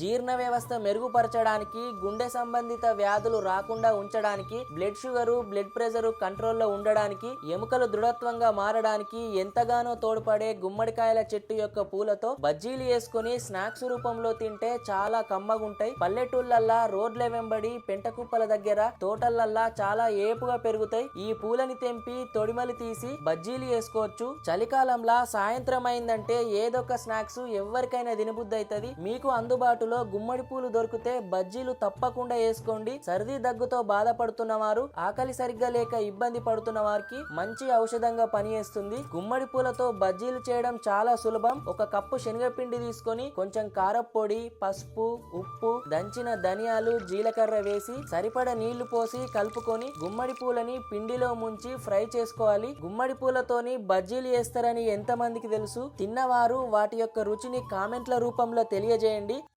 జీర్ణ వ్యవస్థ మెరుగుపరచడానికి గుండె సంబంధిత వ్యాధులు రాకుండా ఉంచడానికి బ్లడ్ షుగరు బ్లడ్ ప్రెషర్ కంట్రోల్లో ఉండడానికి ఎముకలు దృఢత్వంగా మారడానికి ఎంతగానో తోడ్పడే గుమ్మడికాయల చెట్టు యొక్క పూలతో బజ్జీలు వేసుకొని స్నాక్స్ రూపంలో తింటే చాలా కమ్మగుంటాయి. పల్లెటూళ్ళల్లా రోడ్ల వెంబడి పెంటకుప్పల దగ్గర తోటలల్లా చాలా ఏపుగా పెరుగుతాయి. ఈ పూలని తెంపి తొడిమలు తీసి బజ్జీలు వేసుకోవచ్చు. చలికాలంలా సాయంత్రం అయిందంటే ఏదొక స్నాక్స్ ఎవరికైనా దినబుద్ధి అవుతుంది. మీకు అందుబాటులో గుమ్మడి పూలు దొరికితే బజ్జీలు తప్పకుండా వేసుకోండి. సర్ది దగ్గుతో బాధపడుతున్న వారు ఆకలి సరిగ్గా లేక ఇబ్బంది పడుతున్న వారికి మంచి ఔషధంగా పనిచేస్తుంది. గుమ్మడి పూలతో బజ్జీలు చేయడం చాలా సులభం. ఒక కప్పు శనగపిండి తీసుకొని కొంచెం కారప్పొడి పసుపు ఉప్పు దంచిన ధనియాలు జీలకర్ర వేసి సరిపడ నీళ్ళు పోసి కలుపుకొని గుమ్మడి పూలని పిండిలో ముంచి ఫ్రై చేసుకోవాలి. గుమ్మడి పూలతోని బజ్జీలు వేస్తారని ఎంతమందికి తెలుసు? తిన్నవారు వాటి యొక్క రుచిని కామెంట్ల రూపంలో తెలియజేయండి.